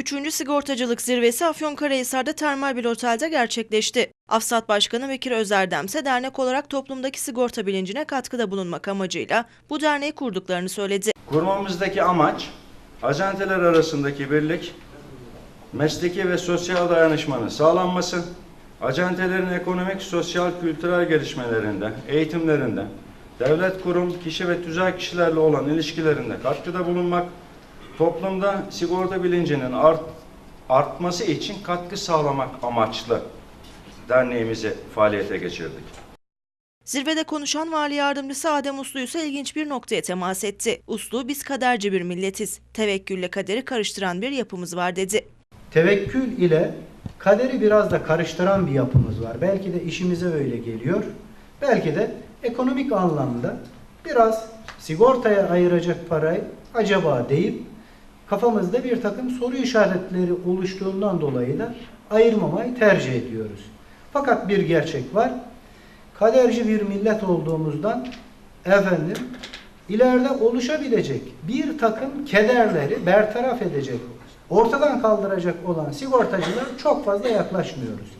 Üçüncü sigortacılık zirvesi Afyonkarahisar'da termal bir otelde gerçekleşti. Afsat Başkanı Bekir Özerdem ise dernek olarak toplumdaki sigorta bilincine katkıda bulunmak amacıyla bu derneği kurduklarını söyledi. Kurmamızdaki amaç acenteler arasındaki birlik, mesleki ve sosyal dayanışmanın sağlanması, acentelerin ekonomik, sosyal, kültürel gelişmelerinde, eğitimlerinde, devlet kurum, kişi ve tüzel kişilerle olan ilişkilerinde katkıda bulunmak, toplumda sigorta bilincinin art, artması için katkı sağlamak amaçlı derneğimizi faaliyete geçirdik. Zirvede konuşan Vali Yardımcısı Adem Uslu ise ilginç bir noktaya temas etti. Uslu biz kaderci bir milletiz. Tevekkülle kaderi karıştıran bir yapımız var dedi. Tevekkül ile kaderi biraz da karıştıran bir yapımız var. Belki de işimize öyle geliyor. Belki de ekonomik anlamda biraz sigortaya ayıracak parayı acaba deyip kafamızda bir takım soru işaretleri oluştuğundan dolayı da ayırmamayı tercih ediyoruz. Fakat bir gerçek var. Kaderci bir millet olduğumuzdan efendim ileride oluşabilecek bir takım kederleri bertaraf edecek, ortadan kaldıracak olan sigortacılar çok fazla yaklaşmıyoruz.